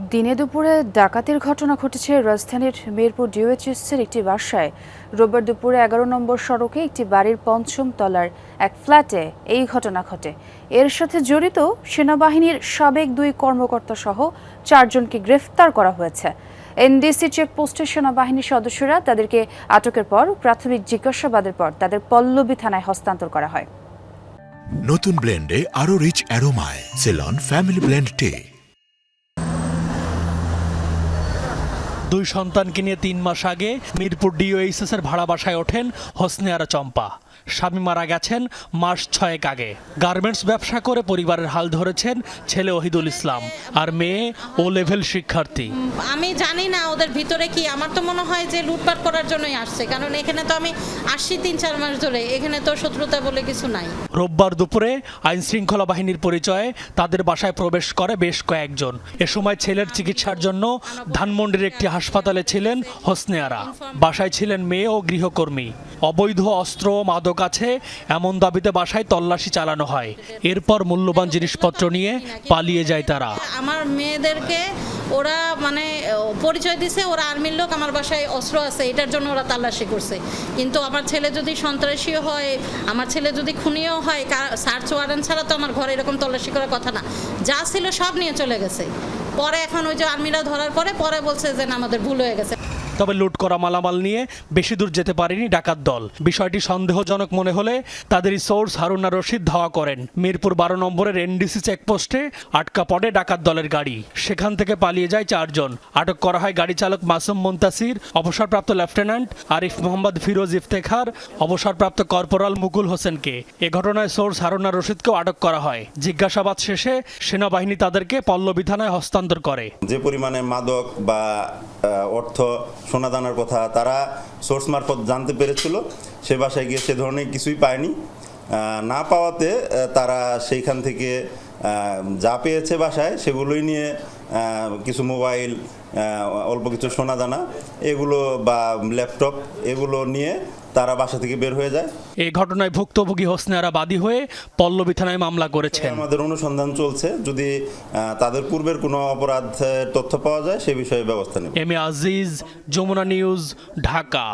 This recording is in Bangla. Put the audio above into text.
দিনে দুপুরে ডাকাতির ঘটনা ঘটেছে রাজধানীর মিরপুর ডিওএইচএসের একটি বাসায়। রোববার দুপুরে এগারো নম্বর সড়কে একটি বাড়ির পঞ্চম তলার এক ফ্ল্যাটে এই ঘটনা ঘটে। এর সাথে জড়িত সেনাবাহিনীর সাবেক দুই কর্মকর্তা সহ চারজনকে গ্রেফতার করা হয়েছে। এনডিসি চেকপোস্টের সেনাবাহিনীর সদস্যরা তাদেরকে আটকের পর প্রাথমিক জিজ্ঞাসাবাদের পর তাদের পল্লবী থানায় হস্তান্তর করা হয়। নতুন ব্লেন্ডে আরও রিচ অ্যারোমায়, সেলন, ফ্যামিলি ব্লেন্ড টে। দুই সন্তানকে নিয়ে তিন মাস আগে মিরপুর ডিওএইচএস এর ভাড়া বাসায় ওঠেন হোসনে আরা চম্পা। স্বামী মারা গেছেন মাস ছয়েক আগে। গার্মেন্টস ব্যবসা করে পরিবারের হাল ধরেছেন ছেলে ওহিদুল ইসলাম আর মেয়ে ও লেভেল শিক্ষার্থী। আমি জানি না ওদের ভিতরে কি আমার তো মনে হয় যে লুটপাট করার জন্যই আসছে কারণ এখানে তো আমি আসছি তিন চার মাস ধরে এখানে তো শত্রুতা বলে কিছু নাই। রোববার দুপুরে আইন শৃঙ্খলা বাহিনীর পরিচয়ে তাদের বাসায় প্রবেশ করে বেশ কয়েকজন। এ সময় ছেলের চিকিৎসার জন্য ধানমন্ডির একটি হাসপাতালে ছিলেন হোসনে আরা বাসায় ছিলেন মেয়ে ও গৃহকর্মী। অবৈধ অস্ত্র ও মাদক আছে, এমন দাবিতে বাসায় তল্লাশি চালানো হয়। এরপর মূল্যবান জিনিসপত্র নিয়ে পালিয়ে যায় তারা। আমার মেয়েদেরকে ওরা মানে পরিচয় দিছে, ওরা আর্মির লোক, আমার বাসায় অস্ত্র আছে, এটার জন্য ওরা তাল্লাশি করছে। কিন্তু আমার ছেলে যদি সন্ত্রাসীও হয়, আমার ছেলে যদি খুনিও হয় সার্চ ওয়ারেন্ট ছাড়া তো আমার ঘরে এরকম তল্লাশি করার কথা না। যা ছিল সব নিয়ে চলে গেছে। পরে এখন ওই যে আর্মিরা ধরার পরে পরে বলছে যে না, আমাদের ভুল হয়ে গেছে। তবে লুট করা মালামাল নিয়ে বেশি দূর যেতে পারেনি ডাকাত দল। বিষয়টি সন্দেহজনক মনে হলে তাদেরই সোর্স হারুনা রশিদ ধাওয়া করেন। মিরপুর বারো নম্বরের এনডিসি চেকপোস্টে আটকা পড়ে ডাকাত দলের গাড়ি। সেখান থেকে পালিয়ে যায় চারজন। আটক করা হয় গাড়ি চালক মাসুম মুন্তাসির, অবসরপ্রাপ্ত লেফটেন্যান্ট আরিফ মোহাম্মদ ফিরোজ ইফতেখার, অবসরপ্রাপ্ত কর্পোরাল মুকুল হোসেনকে। এ ঘটনায় সোর্স হারুনা রশিদকেও আটক করা হয়। জিজ্ঞাসাবাদ শেষে সেনাবাহিনী তাদেরকে পল্লবী থানায় হস্তান্তর করে। যে পরিমাণে মাদক বা অর্থ, সোনাদানার কথা তারা সোর্স মারফত জানতে পেরেছিল, সে বাসায় গিয়ে সে ধরনের কিছুই পায়নি। না পাওয়াতে তারা সেইখান থেকে যা পেয়েছে বাসায় সেগুলোই নিয়ে কিছু মোবাইল অল্প কিছু সোনাদানা, এগুলো বা ল্যাপটপ, এগুলো নিয়ে তারা বাসা থেকে বের হয়ে যায়। এই ঘটনায় ভুক্তভোগী হোসনেরা বাদী হয়ে পল্লবী থানায় মামলা করেছে আমাদের অনুসন্ধান চলছে। যদি তাদের পূর্বের কোনো অপরাধ তথ্য পাওয়া যায় সে বিষয়ে ব্যবস্থা নেব। M A Aziz Jamuna news Dhaka.